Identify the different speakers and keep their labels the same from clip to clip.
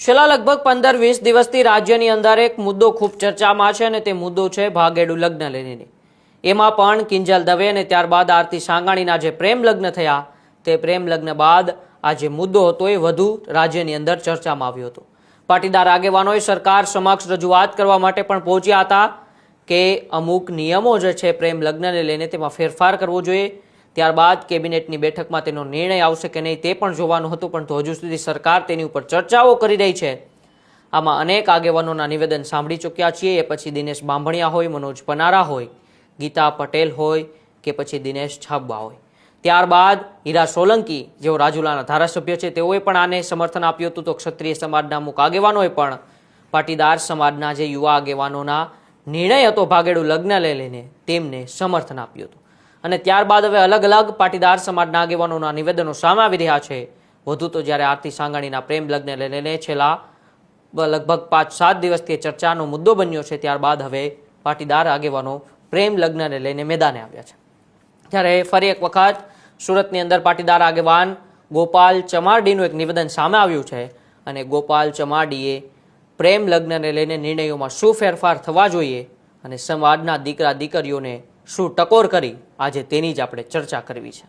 Speaker 1: છેલ્લા લગભગ પંદર વીસ દિવસથી રાજ્યની અંદર એક મુદ્દો ખૂબ ચર્ચામાં છે અને તે મુદ્દો છે ભાગેડુ લગ્ન લઈને એમાં પણ કિંજલ દવે અને ત્યારબાદ આરતી સાંગાણીના જે પ્રેમ લગ્ન થયા, તે પ્રેમ લગ્ન બાદ આ જે મુદ્દો હતો એ વધુ રાજ્યની અંદર ચર્ચામાં આવ્યો હતો. પાટીદાર આગેવાનોએ સરકાર સમક્ષ રજૂઆત કરવા માટે પણ પહોંચ્યા હતા કે અમુક નિયમો જે છે પ્રેમ લગ્નને લઈને તેમાં ફેરફાર કરવો જોઈએ. ત્યારબાદ કેબિનેટની બેઠકમાં તેનો નિર્ણય આવશે કે નહીં તે પણ જોવાનું હતું, પણ તો હજુ સુધી સરકાર તેની ઉપર ચર્ચાઓ કરી રહી છે. આમાં અનેક આગેવાનોના નિવેદન સાંભળી ચૂક્યા છીએ. એ પછી દિનેશ બાંભણિયા હોય, મનોજ પનારા હોય, ગીતા પટેલ હોય કે પછી દિનેશ છાબવા હોય. ત્યારબાદ હીરા સોલંકી, જેઓ રાજુલાના ધારાસભ્ય છે, તેઓએ પણ આને સમર્થન આપ્યું હતું. તો ક્ષત્રિય સમાજના અમુક આગેવાનોએ પણ પાટીદાર સમાજના જે યુવા આગેવાનોના નિર્ણય હતો, ભાગેડું લગ્ન લઈ લઈને તેમને સમર્થન આપ્યું હતું. અને ત્યારબાદ હવે અલગ અલગ પાટીદાર સમાજના આગેવાનોના નિવેદનો સામે આવી રહ્યા છે. વધુ તો જ્યારે આરતી સાંગાણીના પ્રેમ લગ્ન લઈને છેલ્લા લગભગ પાંચ સાત દિવસથી ચર્ચાનો મુદ્દો બન્યો છે, ત્યારબાદ હવે પાટીદાર આગેવાનો પ્રેમ લગ્નને લઈને મેદાને આવ્યા છે. ત્યારે ફરી એક વખત સુરતની અંદર પાટીદાર આગેવાન ગોપાલ ચમારડીનું એક નિવેદન સામે આવ્યું છે અને ગોપાલ ચમારડીએ પ્રેમ લગ્નને લઈને નિર્ણયોમાં શું ફેરફાર થવા જોઈએ અને સમાજના દીકરા દીકરીઓને શું ટકોર કરી આજે તેની જ આપણે ચર્ચા કરવી છે.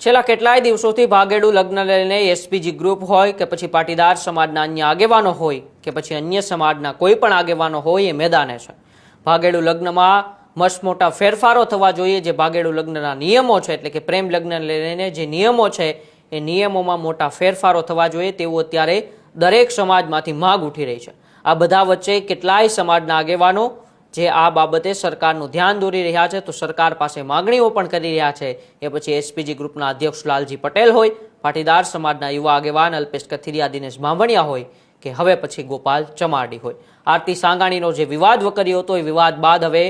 Speaker 1: છેલ્લા કેટલાય દિવસોથી ભાગેડુ લગ્ન લઈને એસપીજી ગ્રુપ હોય કે પછી પાટીદાર સમાજના અન્ય આગેવાનો હોય કે પછી અન્ય સમાજના કોઈ પણ આગેવાનો હોય એ મેદાને છે. ભાગેડુ લગ્નમાં મસ્ત મોટા ફેરફારો થવા જોઈએ જે ભાગેડુ લગ્નના નિયમો છે એટલે કે પ્રેમ લગ્ન લઈને જે નિયમો છે એ નિયમોમાં મોટા ફેરફારો થવા જોઈએ તેવું અત્યારે દરેક સમાજમાંથી માગ ઉઠી રહી છે. આ બધા વચ્ચે કેટલાય સમાજના આગેવાનો જે આ બાબતે સરકારનું ધ્યાન દોરી રહ્યા છે, તો સરકાર પાસે માગણીઓ પણ કરી રહ્યા છે. એ પછી એસપીજી ગ્રુપના અધ્યક્ષ લાલજી પટેલ હોય, પાટીદાર સમાજના યુવા આગેવાન અલ્પેશ કથિરિયા, દિનેશ બાંભણિયા હોય કે હવે પછી ગોપાલ ચમારડી હોય. આરતી સાંગાણીનો જે વિવાદ વકર્યો હતો, એ વિવાદ બાદ હવે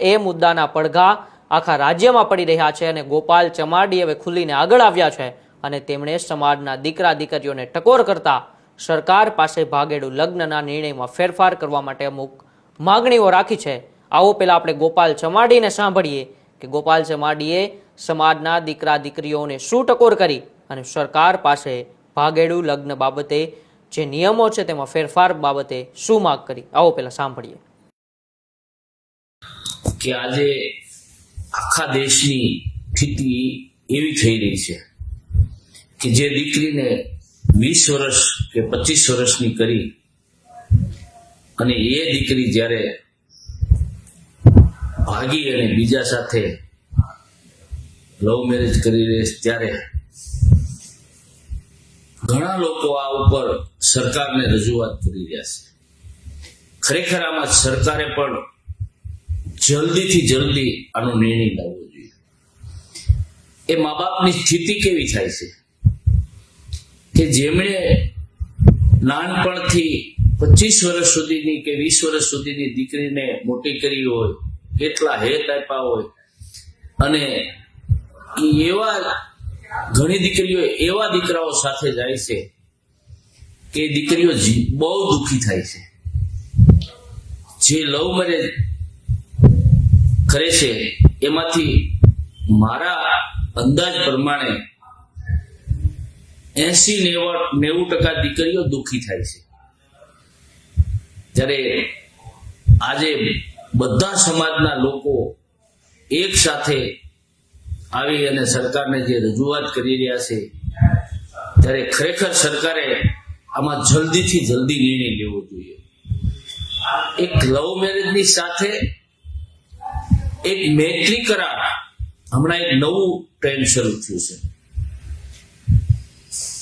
Speaker 1: એ મુદ્દાના પડઘા આખા રાજ્યમાં પડી રહ્યા છે અને ગોપાલ ચમારડી હવે ખુલીને આગળ આવ્યા છે અને તેમણે સમાજના દીકરા દીકરીઓને ટકોર કરતા સરકાર પાસે ભાગેડું લગ્નના નિર્ણયમાં ફેરફાર કરવા માટે અમુક માગણીઓ રાખી છે. આવો પેલા આપણે ગોપાલ ચમાડીને સાંભળીએ કે ગોપાલ ચમાડીએ સમાજના દીકરા દીકરીઓને શું ટકોર કરી અને સરકાર પાસે ભાગેડું લગ્ન બાબતે જે નિયમો છે તેમાં ફેરફાર બાબતે શું માગ કરી? આવો પેલા સાંભળીએ.
Speaker 2: કે આજે આખા દેશની સ્થિતિ એવી થઈ રહી છે કે જે દીકરીને વીસ વર્ષ કે પચીસ વર્ષની કરી અને એ દીકરી જ્યારે ભાગી અને બીજા સાથે લવ મેરેજ કરી રહી ત્યારે ઘણા લોકો આ ઉપર સરકારને રજૂઆત કરી રહ્યા છે. ખરેખર આમાં સરકારે પણ જલ્દીથી જલ્દી આનો નિર્ણય લાવવો જોઈએ. એ મા બાપની સ્થિતિ કેવી થાય છે? કે જેમણે નાનપણથી પચીસ વર્ષ સુધીની કે વીસ વર્ષ સુધીની દીકરીને મોટી કરી હોય, કેટલા હેત આપ્યા હોય, અને એવા ઘણી દીકરીઓ, એવા દીકરાઓ સાથે જાય છે કે દીકરીઓ બહુ દુઃખી થાય છે. જે લવ મેરેજ કરે છે, એમાંથી મારા અંદાજ પ્રમાણે એસી નેવું ટકા દીકરીઓ દુઃખી થાય છે. જ્યારે આજે બધા સમાજના લોકો એક સાથે આવી અને સરકારને જે રજૂઆત કરી રહ્યા છે, ત્યારે ખરેખર સરકારે આમાં જલ્દીથી જલ્દી નિર્ણય લેવો જોઈએ. એક લવ મેરેજની સાથે એક મૈત્રી કરાર હમણાં એક નવું ટ્રેન્ડ શરૂ થયું છે.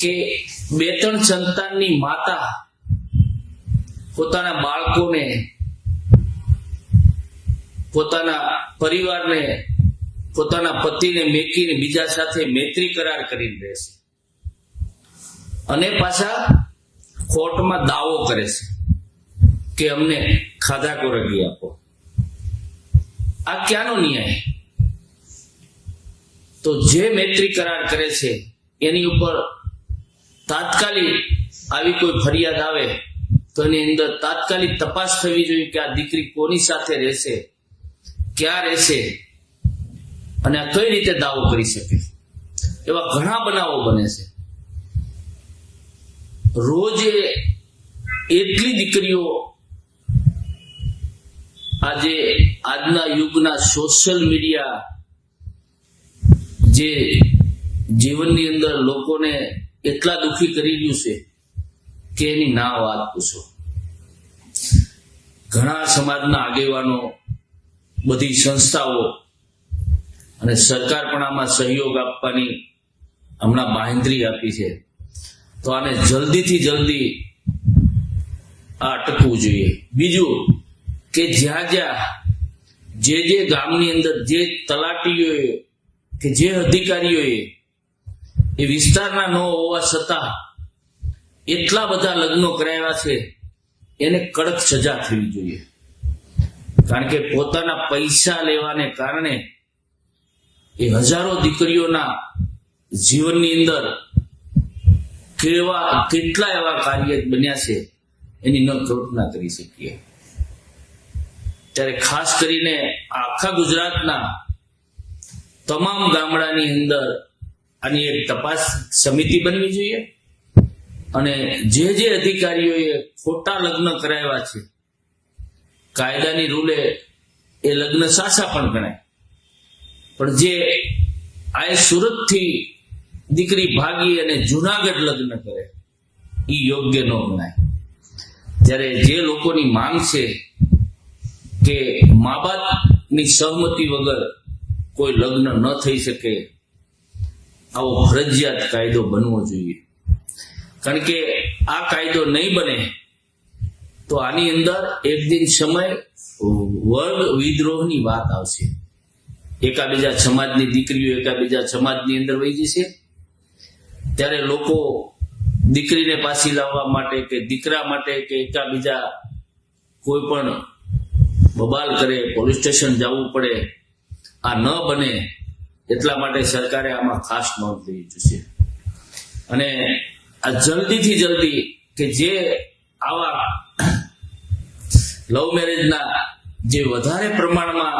Speaker 2: કે બે ત્રણ સંતાનની માતા પોતાના બાળકોને, પોતાના પરિવારને, પોતાના પતિને મેકીને બીજા સાથે મૈત્રી કરાર કરીને રહેશે. અને પાછા કોર્ટમાં દાવો કરે છે કે અમને ખાધા કોરગી આપો. આ ક્યાંનો ન્યાય? તો જે મૈત્રી કરાર કરે છે, એની ઉપર તાત્કાલિક આવી કોઈ ફરિયાદ આવે તો એની અંદર તાત્કાલિક તપાસ થવી જોઈએ કે આ દીકરી કોની સાથે રહેશે, ક્યાં રહેશે અને આ કઈ રીતે દાવો કરી શકે. એવા ઘણા બનાવો બને છે. રોજે એટલી દીકરીઓ આજે આજના યુગના સોશિયલ મીડિયા જે જીવનની અંદર લોકોને એટલા દુખી કરી રહ્યું છે કે એની ના વાત પૂછો. ઘણા સમાજના આગેવાનો, બધી સંસ્થાઓ અને સરકાર પણ આમાં સહયોગ આપવાની હમણાં બાહેંધરી આપી છે. તો આને જલ્દીથી જલ્દી આ અટકવું જોઈએ. બીજું કે જ્યાં જ્યાં જે જે ગામની અંદર જે તલાટીઓએ કે જે અધિકારીઓએ એ વિસ્તારના ન હોવા છતાં એટલા બધા લગ્નો કરાવ્યા છે, એને કડક સજા થવી જોઈએ. કારણ કે પોતાના પૈસા લેવાને કારણે એ હજારો દીકરીઓના જીવનની અંદર કેવા, કેટલા એવા કાર્ય બન્યા છે, એની ન કલ્પના કરી શકીએ. ત્યારે ખાસ કરીને આખા ગુજરાતના તમામ ગામડાની અંદર આની એક તપાસ સમિતિ બનવી જોઈએ. અને જે જે અધિકારીઓએ ખોટા લગ્ન કરાવ્યા છે, કાયદાની રૂલે એ લગ્ન સાચા પણ ગણાય. પણ જે આ સુરતથી દીકરી ભાગી અને જુનાગઢ લગ્ન કરે એ યોગ્ય ન ગણાય. જ્યારે જે લોકોની માંગ છે કે મા બાપની સહમતિ વગર કોઈ લગ્ન ન થઈ શકે, આવો ફરજિયાત કાયદો બનવો જોઈએ. કારણ કે આ કાયદો નહીં બને, તો આની અંદર એક દિન સમય વર્ગ વિદ્રોહની વાત આવશે. એકાબીજા સમાજની દીકરીઓ એકાબીજા સમાજની અંદર વહી જશે. ત્યારે લોકો દીકરીને પાછી લાવવા માટે કે દીકરા માટે કે એકાબીજા કોઈ પણ બબાલ કરે, પોલીસ સ્ટેશન જવું પડે, આ ન બને, એટલા માટે સરકારે આમાં ખાસ નોંધ લેવી જોઈએ અને આ જલ્દીથી જલ્દી કે જે આવા લવ મેરેજના જે વધારે પ્રમાણમાં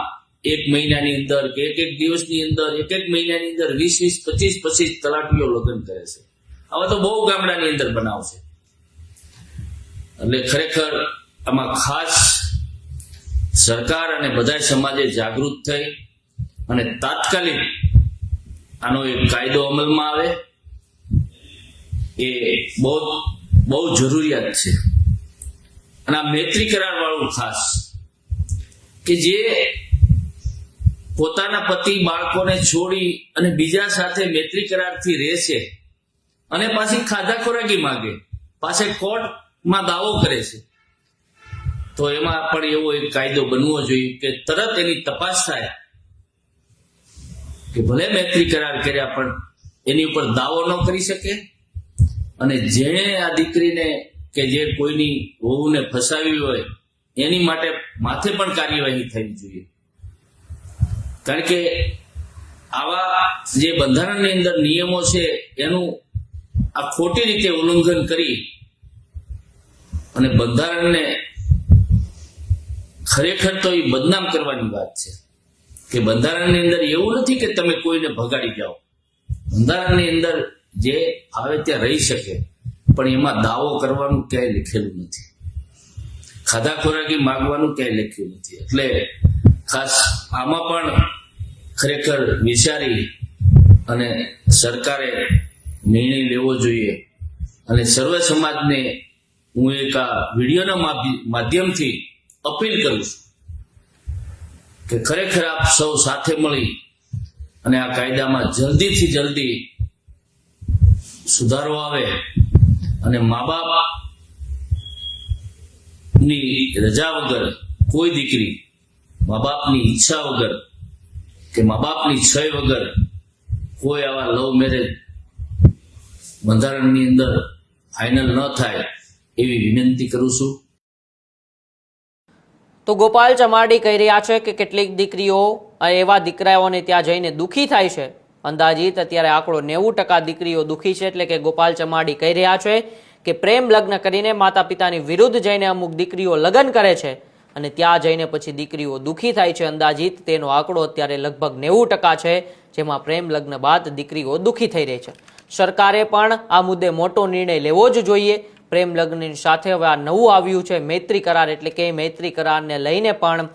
Speaker 2: એક મહિનાની અંદર કે એક એક દિવસની અંદર, એક એક મહિનાની અંદર વીસ વીસ, પચીસ પચીસ તલાટીઓ લગ્ન કરે છે. આવા તો બહુ ગામડાની અંદર બનાવશે એટલે ખરેખર આમાં ખાસ સરકાર અને બધા સમાજે જાગૃત થઈ અને તાત્કાલિક આનો એક કાયદો અમલમાં આવે. એ બહુ બહુ જરૂરિયાત છે. અને આ મૈત્રી કરાર વાળું ખાસ કે જે પોતાના પતિ બાળકોને છોડી અને બીજા સાથે મૈત્રી કરારથી રહેશે અને પાછી ખાધા ખોરાકી માગે પાસે કોર્ટમાં દાવો કરે છે. તો એમાં પણ એવો એક કાયદો બનવો જોઈએ કે તરત એની તપાસ થાય કે ભલે મૈત્રી કરાર કર્યા પણ એની ઉપર દાવો ન કરી શકે અને જેણે આ દીકરીને કે જે કોઈની વહુને ફસાવી હોય, એની માટે માથે પણ કાર્યવાહી થવી જોઈએ. કારણ કે આવા જે બંધારણની અંદર નિયમો છે, એનું આ ખોટી રીતે ઉલ્લંઘન કરી અને બંધારણને ખરેખર તો એ બદનામ કરવાની વાત છે. કે બંધારણની અંદર એવું નથી કે તમે કોઈને ભગાડી જાઓ. બંધારણની અંદર જે આવે ત્યાં રહી શકે, પણ એમાં દાવો કરવાનું ક્યાંય લખેલું નથી. ખાધા ખોરાકી માગવાનું ક્યાંય લખ્યું નથી. એટલે ખાસ આમાં પણ ખરેખર વિચારી અને સરકારે નિર્ણય લેવો જોઈએ. અને સર્વ સમાજને હું એક આ વિડીયોના માધ્યમથી અપીલ કરું છું કે ખરેખર આપ સૌ સાથે મળી અને આ કાયદામાં જલ્દીથી જલ્દી સુધારો આવે અને મા બાપની રજા વગર કોઈ દીકરી મા બાપની ઈચ્છા વગર કે મા બાપની છય વગર કોઈ આવા લવ મેરેજ બંધારણની અંદર ફાઇનલ ન થાય એવી વિનંતી કરું છું.
Speaker 1: તો ગોપાલ ચમાડી કહી રહ્યા છે કે કેટલીક દીકરીઓ એવા દીકરાઓને ત્યાં જઈને દુઃખી થાય છે. અંદાજિત અત્યારે આંકડો નેવું ટકા દીકરીઓ દુઃખી છે એટલે કે ગોપાલ ચમાડી કહી રહ્યા છે કે પ્રેમ લગ્ન કરીને માતા પિતાની વિરુદ્ધ જઈને અમુક દીકરીઓ લગ્ન કરે છે અને ત્યાં જઈને પછી દીકરીઓ દુઃખી થાય છે અંદાજિત તેનો આંકડો અત્યારે લગભગ નેવું ટકા છે, જેમાં પ્રેમ લગ્ન બાદ દીકરીઓ દુઃખી થઈ રહી છે. સરકારે પણ આ મુદ્દે મોટો નિર્ણય લેવો જ જોઈએ. પ્રેમ લગ્નની સાથે હવે આ નવું આવ્યું છે, મૈત્રી કરાર એટલે કે મૈત્રી કરારને લઈને પણ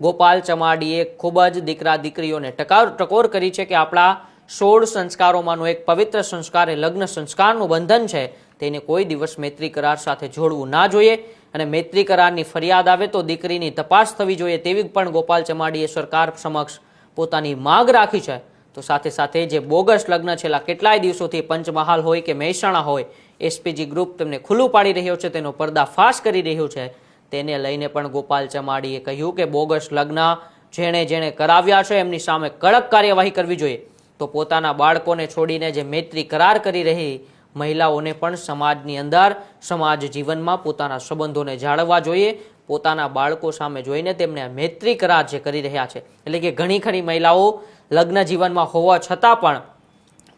Speaker 1: ગોપાલ ચમાડીએ ખૂબ જ દીકરા દીકરીઓને ટકાર ટકોર કરી છે કે આપણા સોળ સંસ્કારોમાંનો એક પવિત્ર સંસ્કાર એ લગ્ન સંસ્કારનું બંધન છે. તેને કોઈ દિવસ મૈત્રી કરાર સાથે જોડવું ના જોઈએ અને મૈત્રી કરારની ફરિયાદ આવે તો દીકરીની તપાસ થવી જોઈએ તેવી પણ ગોપાલ ચમાડીએ સરકાર સમક્ષ પોતાની માગ રાખી છે. તો સાથે સાથે જે બોગસ લગ્ન છેલ્લા કેટલાય દિવસોથી પંચમહાલ હોય કે મહેસાણા હોય, એસપીજી ગ્રુપ તેમને ખુલ્લું પાડી રહ્યો છે, તેનો પર્દાફાશ કરી રહ્યું છે. તેને લઈને પણ ગોપાલ ચમાડીએ કહ્યું કે બોગસ લગ્ન જેણે જેણે કરાવ્યા છે, એમની સામે કડક કાર્યવાહી કરવી જોઈએ. તો પોતાના બાળકોને છોડીને જે મૈત્રી કરાર કરી રહી, મહિલાઓને પણ સમાજની અંદર, સમાજ જીવનમાં પોતાના સંબંધોને જાળવવા જોઈએ. પોતાના બાળકો સામે જોઈને તેમને મૈત્રી કરાર જે કરી રહ્યા છે, એટલે કે ઘણી ખરી મહિલાઓ લગ્ન જીવનમાં હોવા છતાં પણ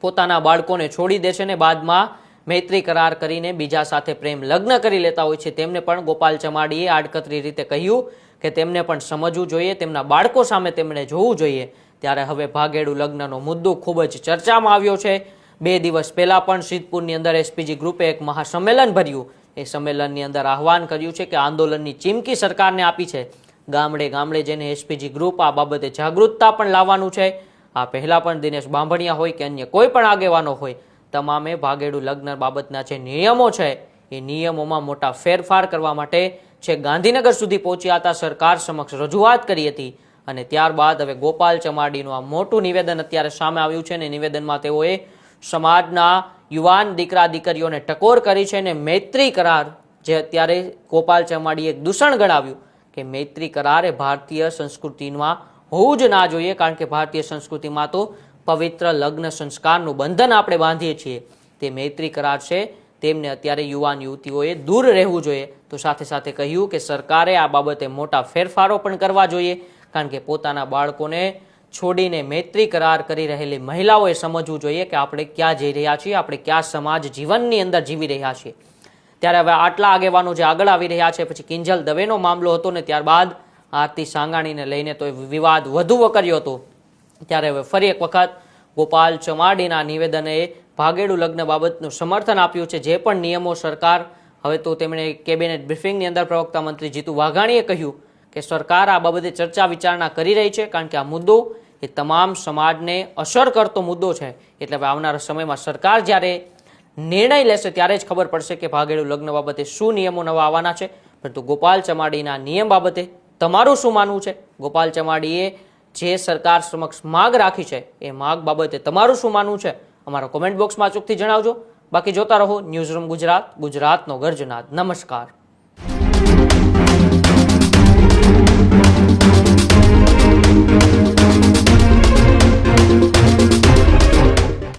Speaker 1: પોતાના બાળકોને છોડી દે છે ને બાદમાં મૈત્રી કરાર કરીને બીજા સાથે પ્રેમ લગ્ન કરી લેતા હોય છે. તેમને પણ ગોપાલ ચમાડીએ આડકતરી રીતે કહ્યું કે તેમને પણ સમજવું જોઈએ, તેમના બાળકો સામે તેમણે જોવું જોઈએ. ત્યારે હવે ભાગેડુ લગ્નનો મુદ્દો ખૂબ જ ચર્ચામાં આવ્યો છે. બે દિવસ પહેલાં પણ સિદ્ધપુરની અંદર એસપીજી ગ્રુપે એક મહાસંમેલન ભર્યું. એ સંમેલનની અંદર આહવાન કર્યું છે કે આંદોલનની ચીમકી સરકારને આપી છે. ગામડે ગામડે જઈને એસપીજી ગ્રુપ આ બાબતે જાગૃતતા પણ લાવવાનું છે. આ પહેલાં પણ દિનેશ બાંભણિયા હોય કે અન્ય કોઈ પણ આગેવાનો હોય તમામે ભાગેડુ લગ્ન બાબતના જે નિયમો છે, એ નિયમોમાં મોટા ફેરફાર કરવા માટે છે ગાંધીનગર સુધી પહોંચ્યા હતા, સરકાર સમક્ષ રજૂઆત કરી હતી અને ત્યારબાદ હવે ગોપાલ ચમાડીનું આ મોટું નિવેદન અત્યારે સામે આવ્યું છે અને નિવેદનમાં તેઓએ સમાજના યુવાન દીકરા દીકરીઓને ટકોર કરી છે અને મૈત્રી કરાર, જે અત્યારે ગોપાલ ચમાડીએ દૂષણ ગણાવ્યું કે મૈત્રી કરાર એ ભારતીય સંસ્કૃતિમાં હોવું જ ના જોઈએ, કારણ કે ભારતીય સંસ્કૃતિમાં તો પવિત્ર લગ્ન સંસ્કારનું બંધન આપણે બાંધીએ છીએ. તે મૈત્રી કરાર છે. તેમને અત્યારે યુવાન યુવતીઓએ દૂર રહેવું જોઈએ. તો સાથે સાથે કહ્યું કે સરકારે આ બાબતે મોટા ફેરફારો પણ કરવા જોઈએ. કારણ કે પોતાના બાળકોને છોડીને મૈત્રી કરાર કરી રહેલી મહિલાઓએ સમજવું જોઈએ કે આપણે ક્યાં જઈ રહ્યા છીએ, આપણે ક્યાં સમાજ જીવનની અંદર જીવી રહ્યા છીએ. ત્યારે હવે આટલા આગેવાનો જે આગળ આવી રહ્યા છે, પછી કિંજલ દવેનો મામલો હતો ને ત્યારબાદ આરતી સાંગાણીને લઈને તો વિવાદ વધુ વકર્યો હતો. ત્યારે હવે ફરી એક વખત ગોપાલ ચમાડીના નિવેદને ભાગેડુ લગ્ન બાબતનું સમર્થન આપ્યું છે. જે પણ નિયમો સરકાર, હવે તો તેમણે કેબિનેટ બ્રિફિંગની અંદર પ્રવક્તા મંત્રી જીતુ વાઘાણીએ કહ્યું કે સરકાર આ બાબતે ચર્ચા વિચારણા કરી રહી છે, કારણ કે આ મુદ્દો એ તમામ સમાજને અસર કરતો મુદ્દો છે. એટલે હવે આવનારા સમયમાં સરકાર જ્યારે નિર્ણય લેશે ત્યારે જ ખબર પડશે કે ભાગેડુ લગ્ન બાબતે શું નિયમો નવા આવવાના છે. પરંતુ ગોપાલ ચમાડીના નિયમ બાબતે તમારું શું માનવું છે? ગોપાલ ચમાડીએ જે સરકાર સમક્ષ માગ રાખી છે, એ માગ બાબતે તમારું શું માનવું છે, અમારા કોમેન્ટ બોક્સમાં ચોખ્ખી જણાવજો. બાકી જોતા રહો ન્યૂઝરૂમ ગુજરાત, ગુજરાતનો ગર્જનાદ. નમસ્કાર.